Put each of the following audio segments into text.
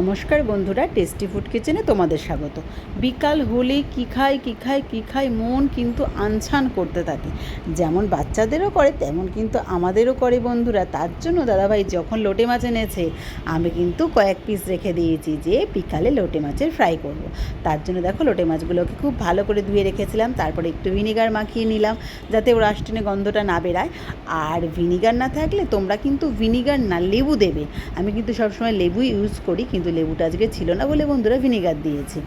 নমস্কার বন্ধুরা tasty food কিচেনে তোমাদের স্বাগত। বিকাল হলে কী খায় কী খায় কী খায় মন কিন্তু আনছান করতে থাকে। যেমন বাচ্চাদেরও করে, তেমন কিন্তু আমাদেরও করে বন্ধুরা। তার জন্য দাদাভাই যখন লোটে মাছ এনেছে, আমি কিন্তু কয়েক পিস রেখে দিয়েছি যে বিকালে লোটে মাছের ফ্রাই করব। তার জন্য দেখো লোটে মাছগুলোকে খুব ভালো করে ধুয়ে রেখেছিলাম। তারপরে একটু ভিনিগার মাখিয়ে নিলাম, যাতে ওর আষ্টেনে গন্ধটা না বেরায়। আর ভিনিগার না থাকলে তোমরা কিন্তু ভিনিগার না লেবু দেবে। আমি কিন্তু সবসময় লেবু ইউজ করি, কিন্তু লেবুটা আজকে ছিল না বলে বন্ধুরা ভিনিগার দিয়েছি।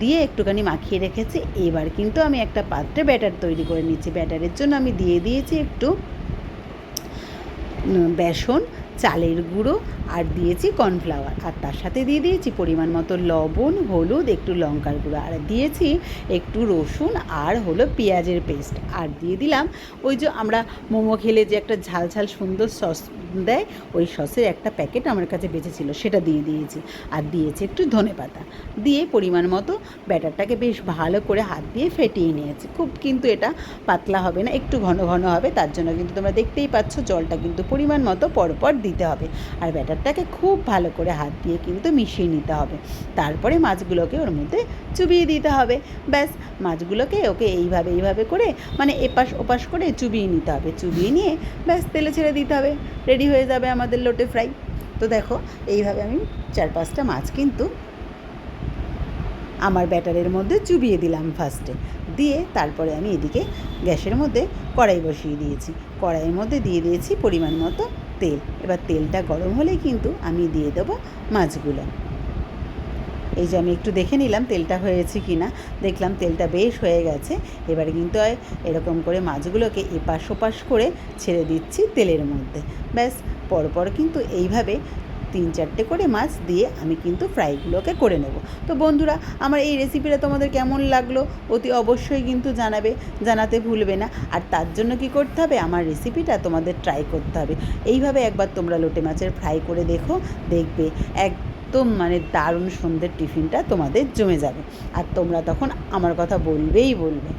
দিয়ে একটুখানি মাখিয়ে রেখেছি। এবার কিন্তু আমি একটা পাত্রে ব্যাটার তৈরি করে নিচ্ছি। ব্যাটারের জন্য আমি দিয়ে দিয়েছি একটু বেসন চালের গুঁড়ো আর দিয়েছি কর্নফ্লাওয়ার। আর তার সাথে দিয়ে দিয়েছি পরিমাণ মতো লবণ, হলুদ, একটু লঙ্কার গুঁড়ো। আর দিয়েছি একটু রসুন আর হলো পেঁয়াজের পেস্ট। আর দিয়ে দিলাম ওই যে আমরা মোমো খেলে যে একটা ঝাল ঝাল সুন্দর সস দেয়, ওই সসের একটা প্যাকেট আমার কাছে বেঁচেছিল, সেটা দিয়ে দিয়েছি। আর দিয়েছি একটু ধনে পাতা। দিয়ে পরিমাণ মতো ব্যাটারটাকে বেশ ভালো করে হাত দিয়ে ফেটিয়ে নিয়েছি। খুব কিন্তু এটা পাতলা হবে না, একটু ঘন ঘন হবে, তার জন্য কিন্তু তোমরা দেখতেই পাচ্ছ জলটা কিন্তু পরিমাণ মতো পরপর দিতে হবে। আর ব্যাটারটাকে খুব ভালো করে হাত দিয়ে কিন্তু মিশিয়ে নিতে হবে। তারপরে মাছগুলোকে ওর মধ্যে চুবিয়ে দিতে হবে। ব্যাস, মাছগুলোকে ওকে এইভাবে এইভাবে করে মানে এপাশ ওপাশ করে চুবিয়ে নিতে হবে। চুবিয়ে নিয়ে ব্যাস, তেলে ছেড়ে দিতে হবে। রেডি হয়ে যাবে আমাদের লোটে ফ্রাই। তো দেখো, এইভাবে আমি চার পাঁচটা মাছ কিন্তু আমার ব্যাটারের মধ্যে চুবিয়ে দিলাম ফার্স্টে দিয়ে তারপরে আমি এদিকে গ্যাসের মধ্যে কড়াই বসিয়ে দিয়েছি। কড়াইয়ের মধ্যে দিয়ে দিয়েছি পরিমাণ মতো তেল। এবার তেলটা গরম হলেই কিন্তু আমি দিয়ে দেবো মাছগুলো। এই যে আমি একটু দেখে নিলাম তেলটা হয়েছে কি না দেখলাম তেলটা বেশ হয়ে গেছে। এবারে কিন্তু এরকম করে মাছগুলোকে এপাশ ওপাশ করে ছেড়ে দিচ্ছি তেলের মধ্যে। ব্যাস, পরপর কিন্তু এইভাবে তিন চারটে করে মাছ দিয়ে আমি কিন্তু ফ্রাইগুলোকে করে নেব। তো বন্ধুরা, আমার এই রেসিপিটা তোমাদের কেমন লাগল অতি অবশ্যই কিন্তু জানাবে, জানাতে ভুলবে না। আর তার জন্য কি করতে হবে? আমার রেসিপিটা তোমাদের ট্রাই করতে হবে। এইভাবে একবার তোমরা লোটে মাছের ফ্রাই করে দেখো, দেখবে এক একদম মানে দারুণ সন্ধ্যের টিফিনটা তোমাদের জমে যাবে। আর তোমরা তখন আমার কথা বলবেই বলবে।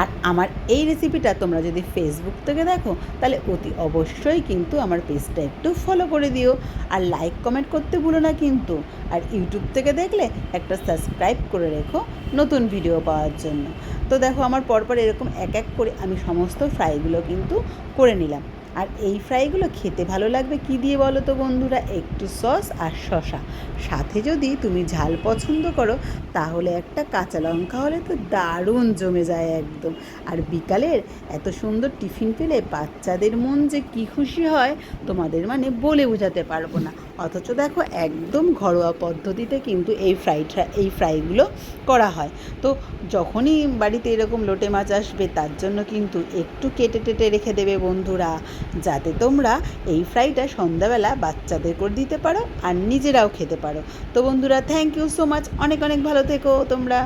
আর আমার এই রেসিপিটা তোমরা যদি ফেসবুক থেকে দেখো, তাহলে অতি অবশ্যই কিন্তু আমার পেজটা একটু ফলো করে দিও। আর লাইক কমেন্ট করতে ভুলো না কিন্তু। আর ইউটিউব থেকে দেখলে একটা সাবস্ক্রাইব করে রেখো নতুন ভিডিও পাওয়ার জন্য। তো দেখো, আমার পরপর এরকম এক এক করে আমি সমস্ত ফ্রাইগুলো কিন্তু করে নিলাম। আর এই ফ্রাইগুলো খেতে ভালো লাগবে কি দিয়ে বলো তো বন্ধুরা? একটু সস আর শশা সাথে যদি তুমি ঝাল পছন্দ করো, তাহলে একটা কাঁচা লঙ্কা হলে তো দারুণ জমে যায় একদম। আর বিকালের এত সুন্দর টিফিন পেলে বাচ্চাদের মন যে কি খুশি হয়, তোমাদের মানে বলে বোঝাতে পারব না। অথচ দেখো একদম ঘরোয়া পদ্ধতিতে কিন্তু এই ফ্রাইটা এই ফ্রাইগুলো করা হয়। তো যখনই বাড়িতে এরকম লোটে মাছ আসবে, তার জন্য কিন্তু একটু কেটে টেটে রেখে দেবে বন্ধুরা। যাতে তোমরা এই ফ্রাইটা সন্ধ্যাবেলা বাচ্চাদের করে দিতে পারো আর নিজেরাও খেতে পারো। তো বন্ধুরা থ্যাংক ইউ সো মাচ অনেক অনেক ভালো থেকো তোমরা।